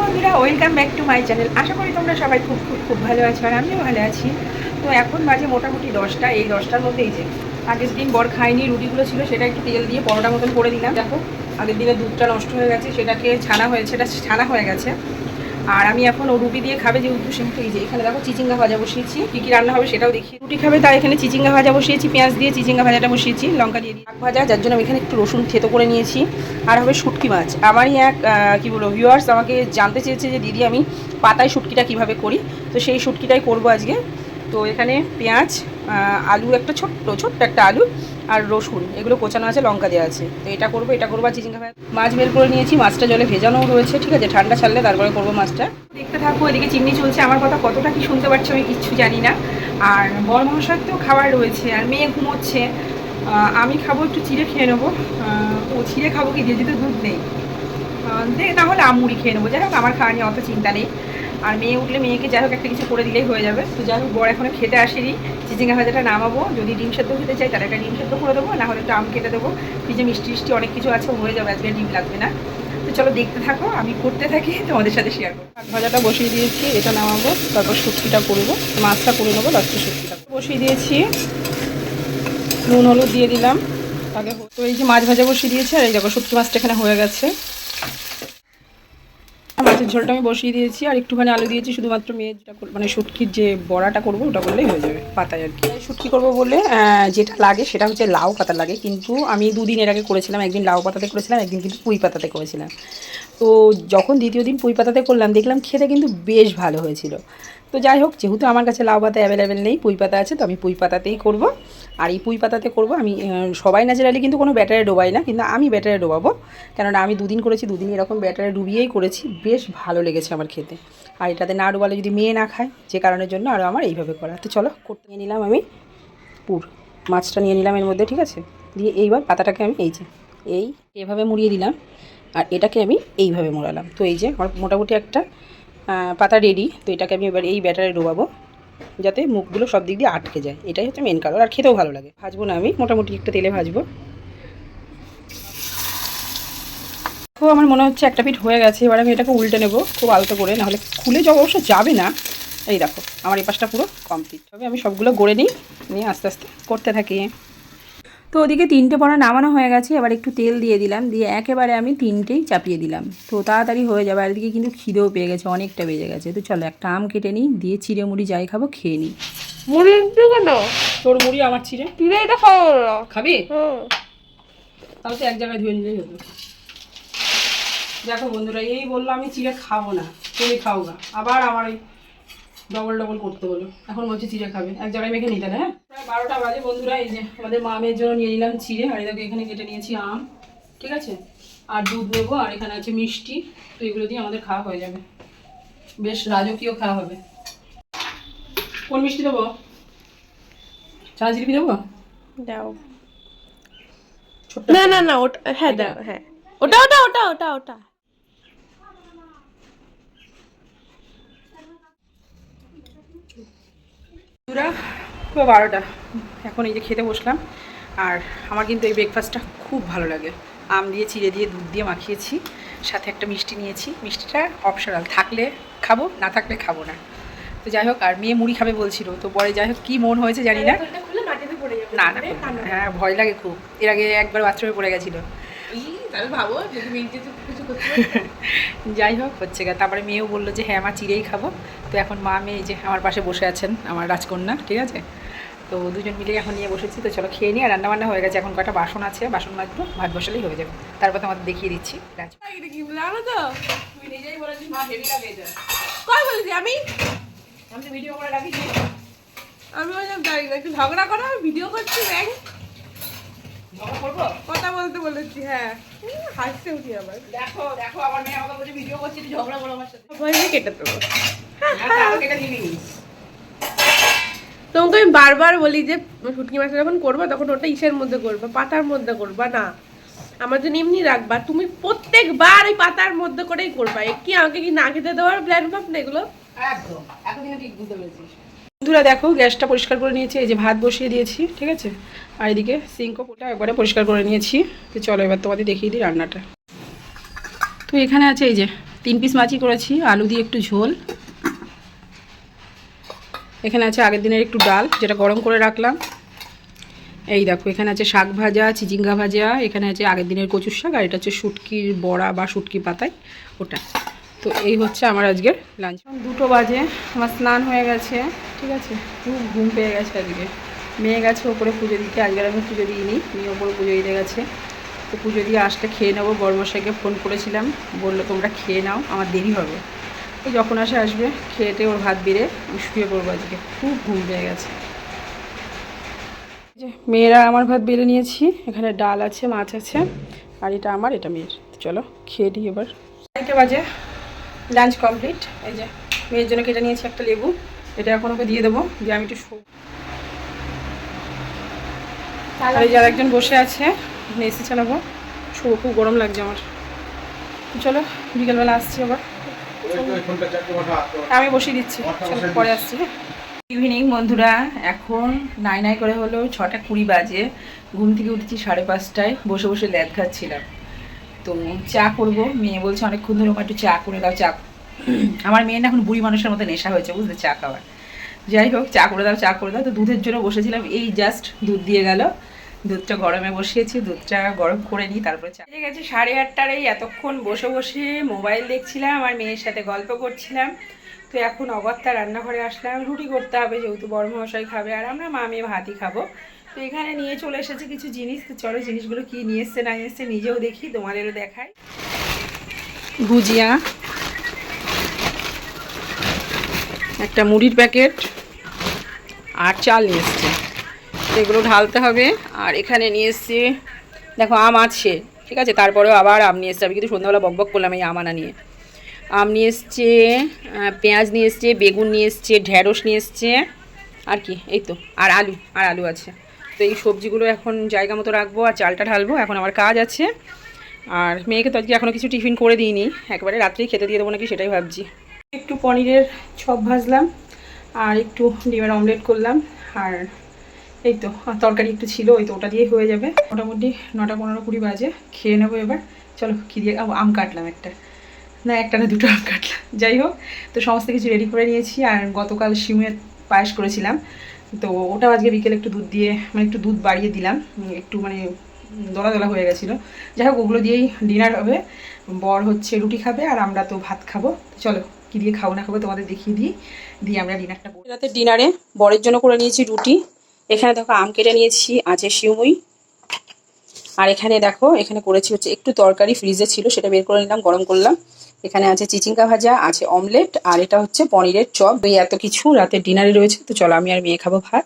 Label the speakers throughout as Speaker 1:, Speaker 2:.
Speaker 1: বন্ধুরা welcome back to my channel আশা করি তোমরা সবাই খুব খুব খুব ভালো আছো আর আমিও ভালো আছি। তো এখন বাজে মোটামুটি দশটা, এই দশটার মধ্যে এই যে আগের দিন বর খাইনি রুটিগুলো ছিল, সেটা একটু তেল দিয়ে পরোটা মতন করে দিলাম। দেখো, আগের দিনে দুধটা নষ্ট হয়ে গেছে, সেটাকে ছানা হয়েছে, সেটা ছানা হয়ে গেছে। আর আমি এখন ও রুটি দিয়ে খাবে, যেহেতু সেহেতু এই যে এখানে দেখো চিচিঙ্গা ভাজা বসিয়েছি। কী কী রান্না হবে সেটাও দেখি রুটি খাবে, তাই এখানে চিচিঙ্গা ভাজা বসিয়েছি, পেঁয়াজ দিয়ে চিচিঙ্গা ভাজাটা বসিয়েছি, লঙ্কা দিয়ে দিই ভাজা, যার জন্য আমি এখানে একটু রসুন থেতো করে নিয়েছি। আর হবে শুটকি মাছ। আমারই এক কি বলব ভিউয়ার্স আমাকে জানতে চেয়েছে যে, দিদি, আমি পাতায় শুটকিটা কীভাবে করি? তো সেই শুটকিটাই করব আজকে। তো এখানে পেঁয়াজ আলু একটা ছোট্ট ছোট্ট একটা আলু আর রসুন। এগুলো কোচানো আছে লঙ্কা দেওয়া আছে। তো এটা করব এটা করব আর চিচিঙ্গা মাছ বের করে নিয়েছি মাছটা জলে ভেজানোও রয়েছে ঠিক আছে? ঠান্ডা ছাড়লে তারপরে করব মাছটা। দেখতে থাকব এদিকে চিমনি চলছে। আমার কথা কতটা কি শুনতে পারছ আমি কিচ্ছু জানি না। আর বর মহাশয়ের তো খাবার রয়েছে আর মেয়ে ঘুমোচ্ছে। আমি খাব একটু চিড়ে খেয়ে নেব। ও চিড়ে খাব কি? দিয়ে তো দুধ নেই। আহ, দে না হলে আমুড়ি খেয়ে নেব। যাই হোক আমার খাওয়া নিয়ে অত চিন্তা নেই। আর মেয়ে উঠলে মেয়েকে যাই হোক একটা কিছু করে দিলেই হয়ে যাবে। তো যাই হোক বড় এখনও খেতে আসেনি। চিচিঙ্গা ভাজাটা নামাবো, যদি ডিম সেদ্ধ খেতে চাই তাহলে একটা ডিম সেদ্ধ করে দেবো, না হলে একটু আম কেটে দেবো। ফ্রিজে মিষ্টি মিষ্টি অনেক কিছু আছে হয়ে যাবে, আজকে ডিম লাগবে না। তো চলো দেখতে থাকো, আমি করতে থাকি, তোমাদের সাথে শেয়ার করব। শাক ভাজাটা বসিয়ে দিয়েছি, এটা নামাবো, তারপর শুটকিটা করব, মাছটা করে নেব লাস্টে শুটকিটা বসিয়ে দিয়েছি, নুন, হলুদ দিয়ে দিলাম। আগে তো এই যে মাছ ভাজা বসিয়ে দিয়েছি, আর এই দেখো শুটকি মাছটা এখানে হয়ে গেছে। মাছের ঝোলটা আমি বসিয়ে দিয়েছি, আর একটুখানি আলু দিয়েছি, শুধুমাত্র মেয়ে যেটা মানে শুটকির যে বড়াটা করব, ওটা করলেই হয়ে যাবে পাতায় আর কি। শুটকি করব বলে যেটা লাগে সেটা হচ্ছে লাউ পাতা লাগে, কিন্তু আমি দুদিন এর আগে করেছিলাম, একদিন লাউ পাতাতে করেছিলাম, একদিন কিন্তু পুঁই পাতাতে করেছিলাম। তো যখন দ্বিতীয় দিন পুঁই পাতাতে করলাম, দেখলাম খেতে কিন্তু বেশ ভালো হয়েছিল। তো যাই হোক, যেহেতু আমার কাছে লাউ পাতা অ্যাভেলেবেল নেই, পুঁই পাতা আছে, তো আমি পুঁই পাতাতেই করব। আর এই পুঁই পাতাতে করব, আমি সবাই ন্যাচারালি কিন্তু কোনো ব্যাটারে ডোবাই না, কিন্তু আমি ব্যাটারে ডোবাবো। কেননা আমি দুদিন করেছি, দুদিন এরকম ব্যাটারে ডুবিয়েই করেছি, বেশ ভালো লেগেছে আমার খেতে। আর এটাতে না ডোবালে যদি মেয়ে না খায়, যে কারণের জন্য আরও আমার এইভাবে করা। তো চলো, করতে নিয়ে নিলাম আমি পুর, মাছটা নিয়ে নিলাম এর মধ্যে, ঠিক আছে? দিয়ে এইবার পাতাটাকে আমি এই যে, এই এভাবে মুড়িয়ে দিলাম। আর এটাকে আমি এইভাবে মোড়ালাম। তো এই যে আমার মোটামুটি একটা পাতা রেডি তো এটাকে আমি এবার এই ব্যাটারে ডোবাবো, যাতে মুখগুলো সব দিক দিয়ে আটকে যায়। এটাই হচ্ছে মেন কালার আর খেতেও ভালো লাগে। ভাজবো না আমি, মোটামুটি একটু তেলে ভাজবো। তো আমার মনে হচ্ছে একটা পিঠ হয়ে গেছে, এবার আমি এটাকে উল্টে নেব, খুব আলতো করে, নাহলে খুলে যাওয়া অবশ্য যাবে না। এই দেখো, আমার এই পাশটা পুরো কমপ্লিট তবে আমি সবগুলো গড়ে নিই, নিয়ে আস্তে আস্তে করতে থাকি। তো ওদিকে তিনটে পড়া নামানো হয়ে গেছে এবার একটু তেল দিয়ে দিলাম দিয়ে একেবারে আমি তিনটেই চাপিয়ে দিলাম। তো তাড়াতাড়ি হয়ে যাবে আর এদিকে কিন্তু খিদেও পেয়ে গেছে অনেকটা বেজে গেছে। তো চলো একটা আম কেটে নিই দিয়ে চিড়ে মুড়ি যাই খাব খেয়ে নিই।
Speaker 2: মুড়ি কেন?
Speaker 1: তোর মুড়ি আমার চিড়ে?
Speaker 2: দিলেই তো খাব?
Speaker 1: খাবি তাহলে তো এক জায়গায় ধুয়ে নিলেই হতো দেখো বন্ধুরা এই বলল আমি চিড়ে খাব না তুমি খাও গা। আবার আমার এই ডবল ডবল করতে হলো। এখন বলছি চিড়ে খাবে এক জায়গায় মেখে নিতে না হ্যাঁ? বারোটা বাজে। বন্ধুরা এই যে আমাদের মামের জন্য নিয়ে নিলাম চিড়ে আর এটাকে এখানে কেটে নিয়েছি আম ঠিক আছে? আর দুধ নেব আর এখানে আছে মিষ্টি। তো এগুলো দিয়ে আমাদের খাওয়া হয়ে যাবে। বেশ রাজকীয় খাওয়া হবে। কোন মিষ্টি দেবো? চা জিলিপি দেবো?
Speaker 2: দাও। না না না ওটা হ্যাঁ দাও হ্যাঁ। ওটা ওটা ওটা ওটা ওটা
Speaker 1: বন্ধুরা পুরো বারোটা। এখন এই যে খেতে বসলাম। আর আমার কিন্তু এই ব্রেকফাস্টটা খুব ভালো লাগে। আম দিয়ে চিড়ে দিয়ে দুধ দিয়ে মাখিয়েছি। সাথে একটা মিষ্টি নিয়েছি। মিষ্টিটা অপশনাল থাকলে খাব না থাকলে খাব না। তো যাই হোক আর মেয়ে মুড়ি খাবে বলছিল। তো পরে যাই হোক কী মন হয়েছে জানি না। না না হ্যাঁ ভয় লাগে খুব। এর আগে একবার বাথরুমে পড়ে গেছিল।
Speaker 2: তাহলে ভাবো যদি মিনিটে কিছু করতে
Speaker 1: যাই হোক হচ্ছে গা তারপরে মেয়েও বলল যে হ্যাঁ আমার চিড়েই খাব। তো এখন মা মেয়ে যে আমার পাশে বসে আছেন আমার রাজকন্যা ঠিক আছে? তো দুজন মিলে এখন নিয়ে বসেছি। তো চলো খেয়ে নিই আর রান্নাবান্না হয়ে গেছে। এখন কটা বাসন আছে? বাসন মাজবো ভাত বসালেই হয়ে যাবে। তারপর তোমাদের দেখিয়ে দিচ্ছি। মা
Speaker 2: আমি?
Speaker 1: আমি ভিডিও করে রাখি।
Speaker 2: আমি বললাম ঝগড়া করো ভিডিও করছি
Speaker 1: করব
Speaker 2: কথা বলতে বলেছি হ্যাঁ। উম, উঠি আবার।
Speaker 1: দেখো দেখো আমার মেয়ে আমাকে বলছে ভিডিও করছি ঝগড়া করো আমার সাথে।
Speaker 2: ভয় কেটে দেবো।
Speaker 1: হ্যাঁ, কেটে দিবি
Speaker 2: তোমাকে আমি বারবার বলি যে শুটকি মাছ যখন করবা তখন ওটা ইসের মধ্যে করবা পাতার মধ্যে করবা না। আমার জন্য এমনি রাখবা। তুমি প্রত্যেকবার ওই পাতার মধ্যে করেই করবা। কি আমাকে কি না খেতে দেওয়ার প্ল্যান ভাবনা এগুলো?
Speaker 1: একদম এতদিনে ঠিক বুঝতে পেরেছিস। বন্ধুরা দেখো, গ্যাসটা পরিষ্কার করে নিয়েছি, এই যে ভাত বসিয়ে দিয়েছি, ঠিক আছে? আর এদিকে সিঙ্কও পোটা একবারে পরিষ্কার করে নিয়েছি। তো চলো এবার তোমাদের দেখিয়ে দিই রান্নাটা। তো এখানে আছে এই যে তিন পিস মাছই করেছি, আলু দিয়ে একটু ঝোল। এখানে আছে আগের দিনের একটু ডাল, যেটা গরম করে রাখলাম। এই দেখো, এখানে আছে শাক ভাজা, চিচিঙ্গা ভাজা, এখানে আছে আগের দিনের কচুর শাক, আর এটা হচ্ছে শুটকির বড়া বা শুটকি পাতায় ওটা। তো এই হচ্ছে আমার আজকের লাঞ্চ দুটো বাজে, আমার স্নান হয়ে গেছে, ঠিক আছে? খুব ঘুম পেয়ে গেছে আজকে। মেয়ে গেছে ওপরে পুজো দিতে, আজকের আমি পুজো দিইনি, মেয়ে ওপরে পুজো দিতে গেছে। তো পুজো দিয়ে আসলে খেয়ে নেব বড়মশাইকে ফোন করেছিলাম, বলল তোমরা খেয়ে নাও, আমার দেরি হবে। তো যখন আসে আসবে, খেয়েটে ওর ভাত বেড়ে আমি শুয়ে পড়ব আজকে, খুব ঘুম পেয়ে গেছে। মেয়েরা আমার ভাত বেড়ে নিয়েছি, এখানে ডাল আছে, মাছ আছে, আর এটা আমার, এটা মেয়ের। চলো, খেয়ে দিই এবার। বাজে লাঞ্চ কমপ্লিট। এই যে মেয়ের জন্য কেটে নিয়েছি একটা লেবু। এটা এখন ওকে দিয়ে দেবো দিয়ে আমি একটু শো আর এই যে আরেকজন বসে আছে এসি চালাবো। শোবো খুব গরম লাগছে আমার। চলো বিকেলবেলা আসছি আবার। আমি বসিয়ে দিচ্ছি। চলো পরে আসছি হ্যাঁ। ইভিনিং বন্ধুরা। এখন নাই নাই করে হলো ছটা কুড়ি বাজে। ঘুম থেকে উঠেছি সাড়ে পাঁচটায়। বসে বসে ল্যাদ খাচ্ছিলাম। তো চা করব। মেয়ে বলছে, অনেকক্ষণ ধরে আমার একটু চা করে দাও, চা আমার মেয়ে না এখন বুড়ি মানুষের মতো নেশা হয়েছে, বুঝলে, চা খাওয়ার। যাই হোক, চা করে দাও, চা করে দাও। তো দুধের জন্য বসেছিলাম, এই জাস্ট দুধ দিয়ে গেল। দুধটা গরমে বসিয়েছি, দুধটা গরম করে নিই, তারপরে চা। আছে সাড়ে আটটার এই এতক্ষণ বসে বসে মোবাইল দেখছিলাম, আর মেয়ের সাথে গল্প করছিলাম। তো এখন অগত্যা রান্নাঘরে আসলাম, রুটি করতে হবে, যেহেতু বড় মশাই খাবে, আর আমরা মা মেয়ে ভাতই খাব। তো এখানে নিয়ে চলে এসেছে কিছু জিনিস। তো চলো জিনিসগুলো কি নিয়ে এসছে না এসছে নিজেও দেখি তোমাদেরও দেখাই। ভুজিয়া একটা মুড়ির প্যাকেট আর চাল নিয়ে এসছে। এগুলো ঢালতে হবে। আর এখানে নিয়ে এসছে, দেখো আম আছে, ঠিক আছে? তারপরেও আবার আম নিয়ে এসছে। আমি কিন্তু সন্ধ্যাবেলা বক বক করলাম এই আম আনা নিয়ে। আম নিয়ে এসছে পেঁয়াজ নিয়ে এসছে, বেগুন নিয়ে এসছে ঢ্যাঁড়স নিয়ে এসছে। আর কি? এই তো, আর আলু আর আলু আছে। তো এই সবজিগুলো এখন জায়গা মতো রাখব আর চালটা ঢালবো, এখন আমার কাজ আছে। আর মেয়েকে তো আজকে এখনও কিছু টিফিন করে দিইনি, একবারে রাত্রেই খেতে দিয়ে দেবো নাকি সেটাই ভাবছি। একটু পনিরের চপ ভাজলাম, আর একটু ডিমের অমলেট করলাম, আর এই তো তরকারি একটু ছিল, ওই তো ওটা দিয়ে হয়ে যাবে। মোটামুটি নটা পনেরো কুড়ি বাজে, খেয়ে নেব এবার। চলো, কী দিয়ে, আম কাটলাম একটা। না একটা না, দুটো আম কাটলাম। যাই হোক, তো সমস্ত কিছু রেডি করে নিয়েছি, আর গতকাল শিমের পায়েস করেছিলাম। তো ওটাও আজকে বিকেলে একটু দুধ দিয়ে মানে একটু দুধ বাড়িয়ে দিলাম। একটু মানে দলা দলা হয়ে গেছিল। যাই হোক, ওগুলো দিয়েই ডিনার হবে। বর হচ্ছে রুটি খাবে আর আমরা তো ভাত খাব। চলো, কি দিয়ে খাব না খাব তোমাদের দেখিয়ে দিই। দিয়ে আমরা ডিনারটা রাতে ডিনারে বরের জন্য করে নিয়েছি রুটি। এখানে দেখো আম কেটে নিয়েছি আছে শিউমুই। আর এখানে দেখো, এখানে করেছি হচ্ছে একটু তরকারি ফ্রিজে ছিল, সেটা বের করে নিলাম, গরম করলাম। এখানে আছে চিচিঙ্গা ভাজা, আছে অমলেট আর এটা হচ্ছে পনিরের চপ। এই এত কিছু রাতের ডিনারে রয়েছে, তো চলো আমি আর মেয়ে খাব ভাত।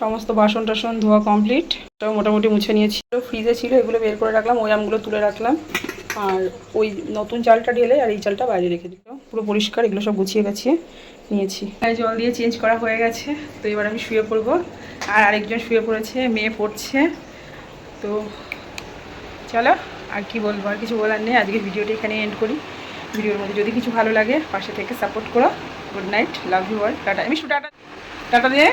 Speaker 1: সমস্ত বাসন টাসন, ধোয়া কমপ্লিট সব মোটামুটি মুছে নিয়েছি। ফ্রিজে ছিল, এগুলো বের করে রাখলাম, ওই আমগুলো তুলে রাখলাম। আর ওই নতুন চালটা ঢেলে আর এই চালটা বাইরে রেখে দিলাম পুরো পরিষ্কার, এগুলো সব গুছিয়ে গাছিয়ে নিয়েছি। তাই জল দিয়ে চেঞ্জ করা হয়ে গেছে, তো এবার আমি শুয়ে পড়ব। আর আরেকজন শুয়ে পড়েছে, মেয়ে পড়ছে। তো চলো, আর কি বলব, আর কিছু বলার নেই। আজকে ভিডিওটা এখানে এন্ড করি। ভিডিওর মধ্যে যদি কিছু ভালো লাগে, পাশে থেকে সাপোর্ট করো। Good night love you all tata. আমি শুধু টাটা টাটা দিয়ে